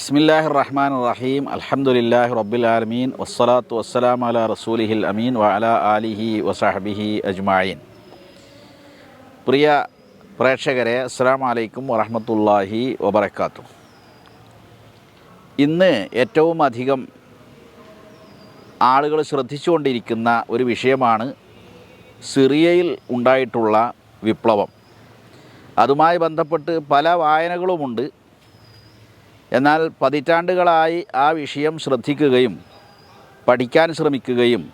ബിസ്മില്ലാഹി റഹ്മാൻ റഹീം അലഹമുല്ലാഹി റബ്ബിൽ ആലമീൻ വസ്സലാത്തു വസ്സലാം അല റസൂലിഹിൽ അമീൻ വ അല ആലിഹി വസാഹബിഹി അജ്മായിൻ പ്രിയ പ്രേക്ഷകരെ അസ്സാം വലൈക്കും വറഹമത്തല്ലാഹി വബർക്കാത്തു ഇന്ന് ഏറ്റവും അധികം ആളുകൾ ശ്രദ്ധിച്ചുകൊണ്ടിരിക്കുന്ന ഒരു വിഷയമാണ് സിറിയയിൽ ഉണ്ടായിട്ടുള്ള വിപ്ലവം. അതുമായി ബന്ധപ്പെട്ട് പല വായനകളുമുണ്ട്. എന്നാൽ പതിറ്റാണ്ടുകളായി ആ വിഷയം ശ്രദ്ധിക്കുകയും പഠിക്കാൻ ശ്രമിക്കുകയും.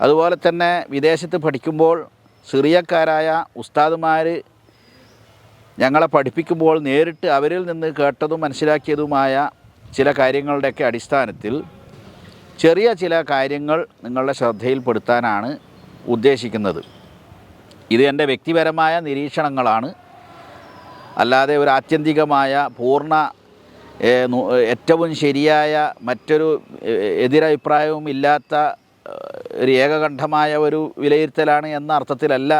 അതുപോലെ തന്നെ വിദേശത്ത് പഠിക്കുമ്പോൾ സിറിയക്കാരായ ഉസ്താദുമാർ ഞങ്ങളെ പഠിപ്പിക്കുമ്പോൾ നേരിട്ട് അവരിൽ നിന്ന് കേട്ടതും മനസ്സിലാക്കിയതുമായ ചില കാര്യങ്ങളുടെയൊക്കെ അടിസ്ഥാനത്തിൽ ചെറിയ ചില കാര്യങ്ങൾ നിങ്ങളുടെ ശ്രദ്ധയിൽപ്പെടുത്താനാണ് ഉദ്ദേശിക്കുന്നത്. ഇത് എന്റെ വ്യക്തിപരമായ നിരീക്ഷണങ്ങളാണ്. അല്ലാതെ ഒരു ആത്യന്തികമായ പൂർണ ഏറ്റവും ശരിയായ മറ്റൊരു എതിരഭിപ്രായവും ഇല്ലാത്ത ഒരു ഏകകണ്ഠമായ ഒരു വിലയിരുത്തലാണ് എന്ന അർത്ഥത്തിലല്ല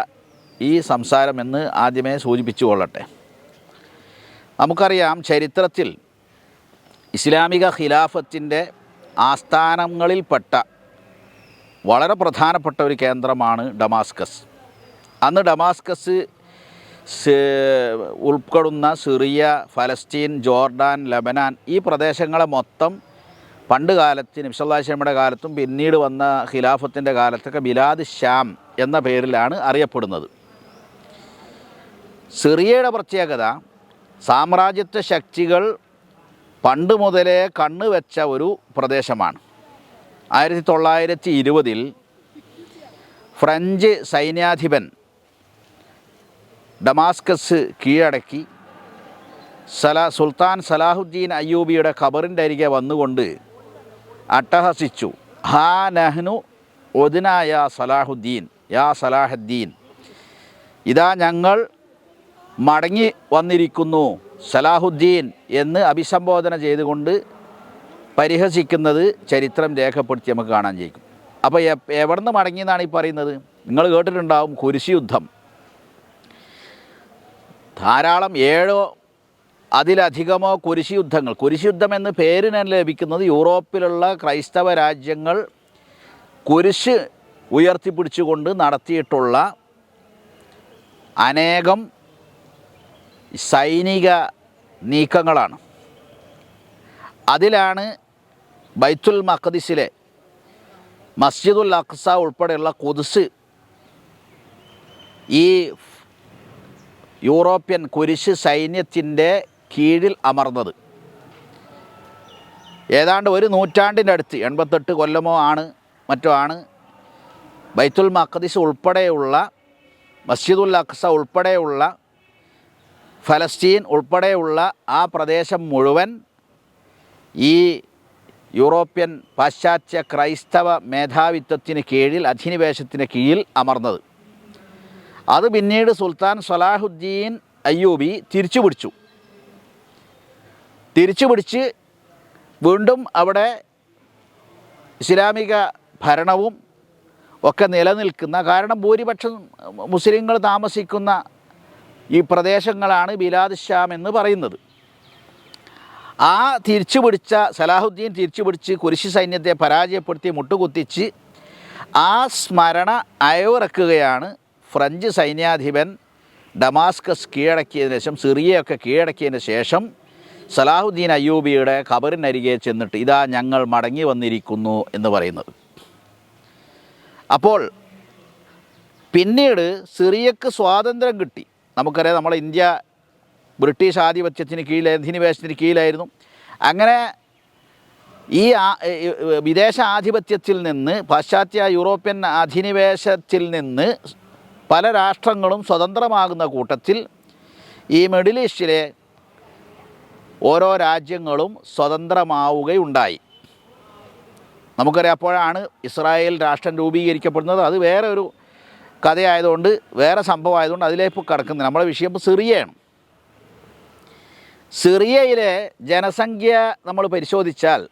ഈ സംസാരം എന്ന് ആദ്യമേ സൂചിപ്പിച്ചു കൊള്ളട്ടെ. നമുക്കറിയാം ചരിത്രത്തിൽ ഇസ്ലാമിക ഖിലാഫത്തിന്റെ ആസ്ഥാനങ്ങളിൽപ്പെട്ട വളരെ പ്രധാനപ്പെട്ട ഒരു കേന്ദ്രമാണ് ഡമാസ്കസ്. അന്ന് ഡമാസ്കസ് ഉൾപ്പെടുന്ന സിറിയ ഫലസ്തീൻ ജോർഡാൻ ലബനാൻ ഈ പ്രദേശങ്ങളെ മൊത്തം പണ്ട് കാലത്ത് നബ്സല്ലാസ്ലമിയുടെ കാലത്തും പിന്നീട് വന്ന ഖിലാഫത്തിന്റെ കാലത്തൊക്കെ ബിലാദ് ഷ്യാം എന്ന പേരിലാണ് അറിയപ്പെടുന്നത്. സിറിയയുടെ പ്രത്യേകത സാമ്രാജ്യത്വ ശക്തികൾ പണ്ട് മുതലേ കണ്ണുവെച്ച ഒരു പ്രദേശമാണ്. ആയിരത്തി തൊള്ളായിരത്തി ഇരുപതിൽ ഫ്രഞ്ച് സൈന്യാധിപൻ ഡമാസ്കസ് കീഴടക്കി. സലാ സുൽത്താൻ സലാഹുദ്ദീൻ അയ്യൂബിയുടെ ഖബറിന്റെ അരികെ വന്നുകൊണ്ട് അട്ടഹസിച്ചു. ഹാ നഹ്നു ഒദിന യാ സലാഹുദ്ദീൻ യാ സലാഹുദ്ദീൻ. ഇതാ ഞങ്ങൾ മടങ്ങി വന്നിരിക്കുന്നു സലാഹുദ്ദീൻ എന്ന് അഭിസംബോധന ചെയ്തുകൊണ്ട് പരിഹസിക്കുന്നത് ചരിത്രം രേഖപ്പെടുത്തി നമുക്ക് കാണാൻ ചെയ്യും അപ്പോൾ എവിടെ നിന്ന് മടങ്ങിയെന്നാണ് ഈ പറയുന്നത്? നിങ്ങൾ കേട്ടിട്ടുണ്ടാവും കുരിശി യുദ്ധം. ധാരാളം ഏഴോ അതിലധികമോ കുരിശി യുദ്ധങ്ങൾ കുരിശി യുദ്ധം എന്ന് പേരിന് ലഭിക്കുന്നത് യൂറോപ്പിലുള്ള ക്രൈസ്തവ രാജ്യങ്ങൾ കുരിശ് ഉയർത്തിപ്പിടിച്ചുകൊണ്ട് നടത്തിയിട്ടുള്ള അനേകം സൈനിക നീക്കങ്ങളാണ്. അതിലാണ് ബൈത്തുൽ മഖദിസിലെ മസ്ജിദുൽ അഖ്സ ഉൾപ്പെടെയുള്ള കൊതുസ് ഈ യൂറോപ്യൻ കുരിശ് സൈന്യത്തിന്റെ കീഴിൽ അമർന്നത്. ഏതാണ്ട് ഒരു നൂറ്റാണ്ടിന്റെ അടുത്ത് എൺപത്തെട്ട് കൊല്ലമോ ആണ് മറ്റോ ആണ് ബൈത്തുൽ മഖദിസ് ഉൾപ്പെടെയുള്ള മസ്ജിദുൽ അഖ്സ ഉൾപ്പെടെയുള്ള ഫലസ്തീൻ ഉൾപ്പെടെയുള്ള ആ പ്രദേശം മുഴുവൻ ഈ യൂറോപ്യൻ പാശ്ചാത്യ ക്രൈസ്തവ മേധാവിത്വത്തിന് കീഴിൽ അധിനിവേശത്തിന് കീഴിൽ അമർന്നത്. അത് പിന്നീട് സുൽത്താൻ സലാഹുദ്ദീൻ അയ്യൂബി തിരിച്ചു പിടിച്ചു തിരിച്ചു പിടിച്ച് വീണ്ടും അവിടെ ഇസ്ലാമിക ഭരണവും ഒക്കെ നിലനിൽക്കുന്ന കാരണം ഭൂരിപക്ഷം മുസ്ലിങ്ങൾ താമസിക്കുന്ന ഈ പ്രദേശങ്ങളാണ് ബിലാദ് ഷാം എന്ന് പറയുന്നത്. ആ തിരിച്ചു പിടിച്ച സലാഹുദ്ദീൻ തിരിച്ചു പിടിച്ച് കുരിശി സൈന്യത്തെ പരാജയപ്പെടുത്തി മുട്ടുകുത്തിച്ച് ആ സ്മരണ അയവിറക്കുകയാണ് ഫ്രഞ്ച് സൈന്യാധിപൻ ഡമാസ്കസ് കീഴടക്കിയതിന് ശേഷം സിറിയയൊക്കെ കീഴടക്കിയതിന് ശേഷം സലാഹുദ്ദീൻ അയ്യൂബിയുടെ ഖബറിനരികെ ചെന്നിട്ട് ഇതാ ഞങ്ങൾ മടങ്ങി വന്നിരിക്കുന്നു എന്ന് പറയുന്നത്. അപ്പോൾ പിന്നീട് സിറിയക്ക് സ്വാതന്ത്ര്യം കിട്ടി. നമുക്കറിയാം നമ്മളെ ഇന്ത്യ ബ്രിട്ടീഷ് ആധിപത്യത്തിന് കീഴിൽ അധിനിവേശത്തിന് കീഴിലായിരുന്നു. അങ്ങനെ ഈ വിദേശ ആധിപത്യത്തിൽ നിന്ന് പാശ്ചാത്യ യൂറോപ്യൻ അധിനിവേശത്തിൽ നിന്ന് പല രാഷ്ട്രങ്ങളും സ്വതന്ത്രമാകുന്ന കൂട്ടത്തിൽ ഈ മിഡിൽ ഈസ്റ്റിലെ ഓരോ രാജ്യങ്ങളും സ്വതന്ത്രമാവുകയുണ്ടായി. നമുക്കറിയാം അപ്പോഴാണ് ഇസ്രായേൽ രാഷ്ട്രം രൂപീകരിക്കപ്പെടുന്നത്. അത് വേറെ ഒരു കഥയായതുകൊണ്ട് വേറെ സംഭവമായതുകൊണ്ട് അതിലേക്ക് കിടക്കുന്നത് നമ്മുടെ വിഷയം ഇപ്പോൾ സിറിയയാണ്. സിറിയയിലെ ജനസംഖ്യ നമ്മൾ പരിശോധിച്ചാൽ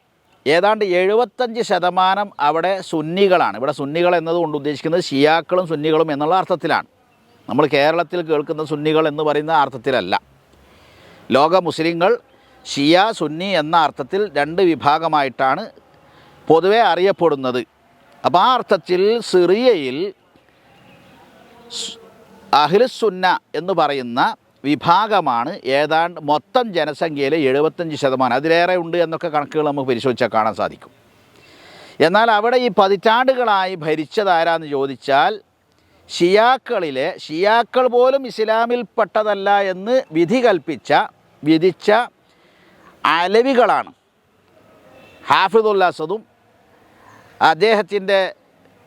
ഏതാണ്ട് എഴുപത്തഞ്ച് ശതമാനം അവിടെ സുന്നികളാണ്. ഇവിടെ സുന്നികൾ എന്നതുകൊണ്ട് ഉദ്ദേശിക്കുന്നത് ഷിയാക്കളും സുന്നികളും എന്നുള്ള അർത്ഥത്തിലാണ്. നമ്മൾ കേരളത്തിൽ കേൾക്കുന്ന സുന്നികൾ എന്ന് പറയുന്ന അർത്ഥത്തിലല്ല. ലോക മുസ്ലിങ്ങൾ ഷിയ സുന്നി എന്ന അർത്ഥത്തിൽ രണ്ട് വിഭാഗമായിട്ടാണ് പൊതുവെ അറിയപ്പെടുന്നത്. അപ്പോൾ ആ അർത്ഥത്തിൽ സിറിയയിൽ അഖിലുസുന്ന എന്ന് പറയുന്ന വിഭാഗമാണ് ഏതാണ്ട് മൊത്തം ജനസംഖ്യയിലെ എഴുപത്തഞ്ച് ശതമാനം. അതിലേറെ ഉണ്ട് എന്നൊക്കെ കണക്കുകൾ നമുക്ക് പരിശോധിച്ചാൽ കാണാൻ സാധിക്കും. എന്നാൽ അവിടെ ഈ പതിറ്റാണ്ടുകളായി ഭരിച്ചതാരാന്ന് ചോദിച്ചാൽ ഷിയാക്കളിലെ ഷിയാക്കൾ പോലും ഇസ്ലാമിൽപ്പെട്ടതല്ല എന്ന് വിധി കൽപ്പിച്ച വിധിച്ച അലവികളാണ്. ഹാഫിദുല്ലാസദും അദ്ദേഹത്തിന്റെ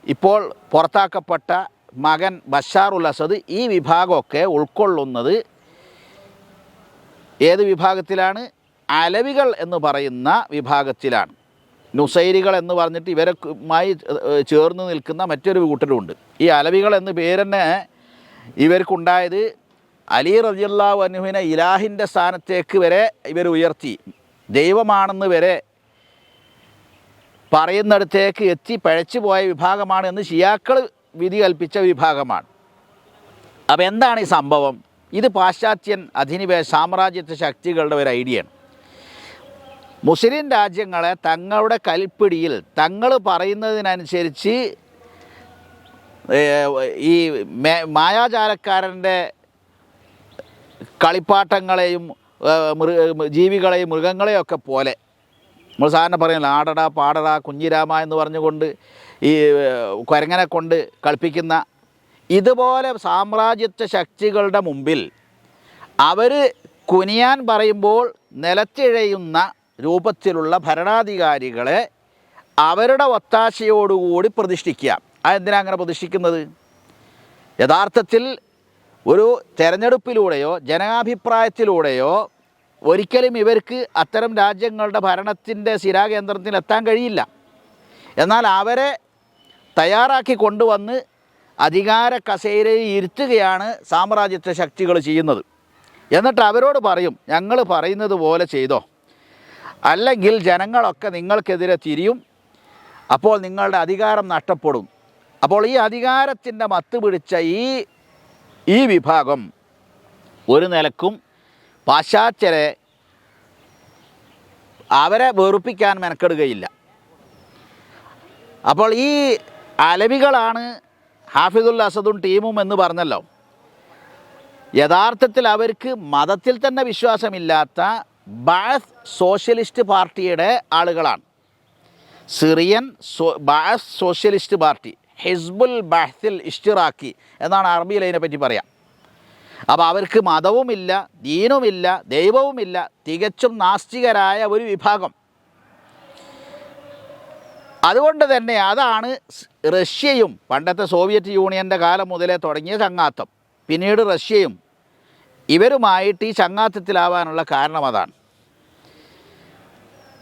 ഇപ്പോൾ പുറത്താക്കപ്പെട്ട മകൻ ബഷാറുൽ അസദ് ഈ വിഭാഗമൊക്കെ ഉൾക്കൊള്ളുന്നത് ഏത് വിഭാഗത്തിലാണ്? അലവികൾ എന്ന് പറയുന്ന വിഭാഗത്തിലാണ്. നുസൈരികൾ എന്ന് പറഞ്ഞിട്ട് ഇവരുമായി ചേർന്ന് നിൽക്കുന്ന മറ്റൊരു കൂട്ടരുമുണ്ട് ഈ അലവികൾ എന്ന് പേരെന്നെ ഇവർക്കുണ്ടായത് അലി റജിയല്ലാഹു വനുവിനെ ഇലാഹിന്റെ സ്ഥാനത്തേക്ക് വരെ ഇവർ ഉയർത്തി. ദൈവമാണെന്ന് വരെ പറയുന്നിടത്തേക്ക് എത്തി പഴച്ചു പോയ വിഭാഗമാണ് എന്ന് ഷിയാക്കൾ വിധി കൽപ്പിച്ച വിഭാഗമാണ്. അപ്പോൾ എന്താണ് ഈ സംഭവം? ഇത് പാശ്ചാത്യൻ അധിനിവേശ സാമ്രാജ്യത്വ ശക്തികളുടെ ഒരു ഐഡിയയാണ്. മുസ്ലിം രാജ്യങ്ങളെ തങ്ങളുടെ കൽപ്പിടിയിൽ തങ്ങൾ പറയുന്നതിനനുസരിച്ച് ഈ മായാജാലക്കാരന്റെ കളിപ്പാട്ടങ്ങളെയും മൃഗ ജീവികളെയും മൃഗങ്ങളെയും ഒക്കെ പോലെ നമ്മൾ സാധാരണ പറയുന്നില്ല ആടടാ പാടടാ കുഞ്ഞിരാമ എന്ന് പറഞ്ഞുകൊണ്ട് ഈ കുരങ്ങനെ കൊണ്ട് കളിപ്പിക്കുന്ന ഇതുപോലെ സാമ്രാജ്യത്വ ശക്തികളുടെ മുമ്പിൽ അവർ കുനിയാൻ പറയുമ്പോൾ നിലത്തിഴയുന്ന രൂപത്തിലുള്ള ഭരണാധികാരികളെ അവരുടെ ഒത്താശയോടുകൂടി പ്രതിഷ്ഠിക്കുക. അതെന്തിനാണ് അങ്ങനെ പ്രതിഷ്ഠിക്കുന്നത്? യഥാർത്ഥത്തിൽ ഒരു തെരഞ്ഞെടുപ്പിലൂടെയോ ജനാഭിപ്രായത്തിലൂടെയോ ഒരിക്കലും ഇവർക്ക് അത്തരം രാജ്യങ്ങളുടെ ഭരണത്തിന്റെ സ്ഥിരാകേന്ദ്രത്തിൽ എത്താൻ കഴിയില്ല. എന്നാൽ അവരെ തയ്യാറാക്കി കൊണ്ടുവന്ന് അധികാര കസേരയിൽ ഇരുത്തുകയാണ് സാമ്രാജ്യത്വ ശക്തികൾ ചെയ്യുന്നത്. എന്നിട്ട് അവരോട് പറയും ഞങ്ങൾ പറയുന്നത് പോലെ ചെയ്തോ. അല്ലെങ്കിൽ ജനങ്ങളൊക്കെ നിങ്ങൾക്കെതിരെ തിരിയും. അപ്പോൾ നിങ്ങളുടെ അധികാരം നഷ്ടപ്പെടും. അപ്പോൾ ഈ അധികാരത്തിന്റെ മത്ത് പിടിച്ച ഈ ഈ വിഭാഗം ഒരു നിലക്കും പാശ്ചാത്യരെ അവരെ വെറുപ്പിക്കാൻ മെനക്കെടുകയില്ല. അപ്പോൾ ഈ അലവികളാണ് ഹാഫിദുൽ അസദും ടീമും എന്ന് പറഞ്ഞല്ലോ. യഥാർത്ഥത്തിൽ അവർക്ക് മതത്തിൽ തന്നെ വിശ്വാസമില്ലാത്ത ബാസ് സോഷ്യലിസ്റ്റ് പാർട്ടിയുടെ ആളുകളാണ്. Syrian so Baath socialist party Hizbul ബാഹ്സിൽ ഇഷ്ടിറാക്കി എന്നാണ് അറബിയിൽ അതിനെപ്പറ്റി പറയാം. അപ്പോൾ അവർക്ക് മതവുമില്ല ദീനുമില്ല ദൈവവുമില്ല തികച്ചും നാസ്തികരായ ഒരു വിഭാഗം. അതുകൊണ്ട് തന്നെ അതാണ് റഷ്യയും പണ്ടത്തെ സോവിയറ്റ് യൂണിയന്റെ കാലം മുതലേ തുടങ്ങിയ ചങ്ങാത്തം. പിന്നീട് റഷ്യയും ഇവരുമായിട്ട് ഈ ചങ്ങാത്തത്തിലാവാനുള്ള കാരണം അതാണ്.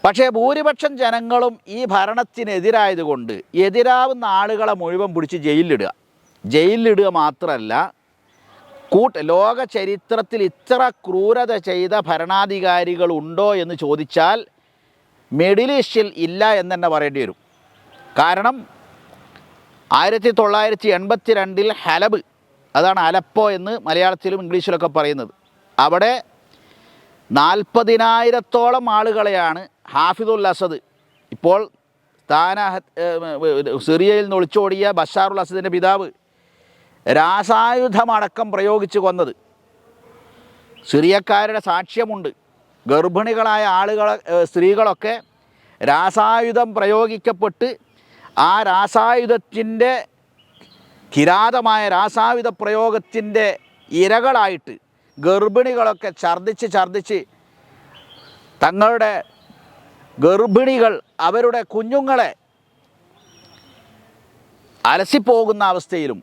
പക്ഷേ ഭൂരിപക്ഷം ജനങ്ങളും ഈ ഭരണത്തിനെതിരായതുകൊണ്ട് എതിരാവുന്ന ആളുകളെ മുഴുവൻ പിടിച്ച് ജയിലിലിടുക. ജയിലിലിടുക മാത്രമല്ല കൂട്ട് ലോക ചരിത്രത്തിൽ ഇത്ര ക്രൂരത ചെയ്ത ഭരണാധികാരികൾ ഉണ്ടോ എന്ന് ചോദിച്ചാൽ മിഡിൽ ഈസ്റ്റിൽ ഇല്ല എന്ന് തന്നെ പറയേണ്ടി വരും. കാരണം ആയിരത്തി തൊള്ളായിരത്തി എൺപത്തി രണ്ടിൽ ഹലബ് അതാണ് അലപ്പോ എന്ന് മലയാളത്തിലും ഇംഗ്ലീഷിലൊക്കെ പറയുന്നത്. അവിടെ നാൽപ്പതിനായിരത്തോളം ആളുകളെയാണ് ഹാഫിദുൽ അസദ്. ഇപ്പോൾ സ്ഥാന സിറിയയിൽ നിന്ന് ഒളിച്ചോടിയ ബഷാറുൽ അസദിന്റെ പിതാവ് രാസായുധമടക്കം പ്രയോഗിച്ച് കൊന്നത്. സിറിയക്കാരുടെ സാക്ഷ്യമുണ്ട്. ഗർഭിണികളായ ആളുകളെ സ്ത്രീകളൊക്കെ രാസായുധം പ്രയോഗിക്കപ്പെട്ട് ആ രാസായുധത്തിന്റെ കിരാതമായ രാസായുധ പ്രയോഗത്തിന്റെ ഇരകളായിട്ട് ഗർഭിണികളൊക്കെ ഛർദ്ദിച്ച് ഛർദ്ദിച്ച് തങ്ങളുടെ ഗർഭിണികൾ അവരുടെ കുഞ്ഞുങ്ങളെ അലസിപ്പോകുന്ന അവസ്ഥയിലും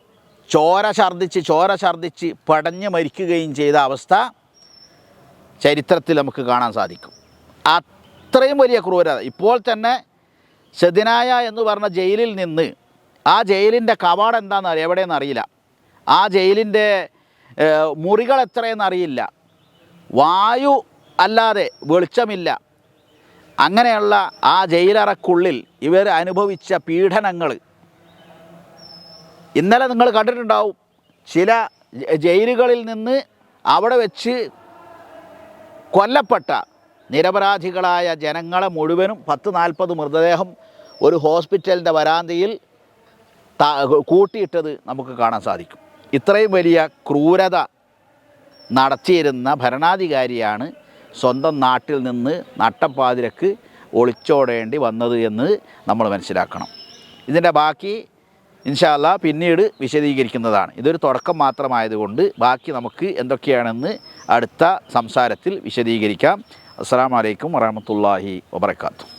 ചോര ഛർദ്ദിച്ച് ചോര ഛർദ്ദിച്ച് പടഞ്ഞ് മരിക്കുകയും ചെയ്ത അവസ്ഥ ചരിത്രത്തിൽ നമുക്ക് കാണാൻ സാധിക്കും. അത്രയും വലിയ ക്രൂരത. ഇപ്പോൾ തന്നെ സെദിനായ എന്ന് പറഞ്ഞ ജയിലിൽ നിന്ന് ആ ജയിലിന്റെ കവാടം എന്താണെന്ന് എവിടെയെന്ന് അറിയില്ല. ആ ജയിലിന്റെ മുറികൾ എത്രയെന്ന് അറിയില്ല. വായു അല്ലാതെ വെളിച്ചമില്ല. അങ്ങനെയുള്ള ആ ജയിലറക്കുള്ളിൽ ഇവർ അനുഭവിച്ച പീഡനങ്ങൾ ഇന്നലെ നിങ്ങൾ കണ്ടിട്ടുണ്ടാവും. ചില ജയിലുകളിൽ നിന്ന് അവിടെ വെച്ച് കൊല്ലപ്പെട്ട നിരപരാധികളായ ജനങ്ങളെ മുഴുവനും പത്ത് നാൽപ്പത് മൃതദേഹം ഒരു ഹോസ്പിറ്റലിന്റെ വരാന്തയിൽ കൂട്ടിയിട്ടത് നമുക്ക് കാണാൻ സാധിക്കും. ഇത്രയും വലിയ ക്രൂരത നടത്തിയിരുന്ന ഭരണാധികാരിയാണ് സ്വന്തം നാട്ടിൽ നിന്ന് നട്ടപ്പാതിരക്ക് ഒളിച്ചോടേണ്ടി വന്നത് എന്ന് നമ്മൾ മനസ്സിലാക്കണം. ഇതിന്റെ ബാക്കി ഇൻഷാല്ല പിന്നീട് വിശദീകരിക്കുന്നതാണ്. ഇതൊരു തുടക്കം മാത്രമായതുകൊണ്ട് ബാക്കി നമുക്ക് എന്തൊക്കെയാണെന്ന് അടുത്ത സംസാരത്തിൽ വിശദീകരിക്കാം. അസ്സാം വലൈക്കും വറഹമത്തല്ലാഹി വബർക്കാത്തു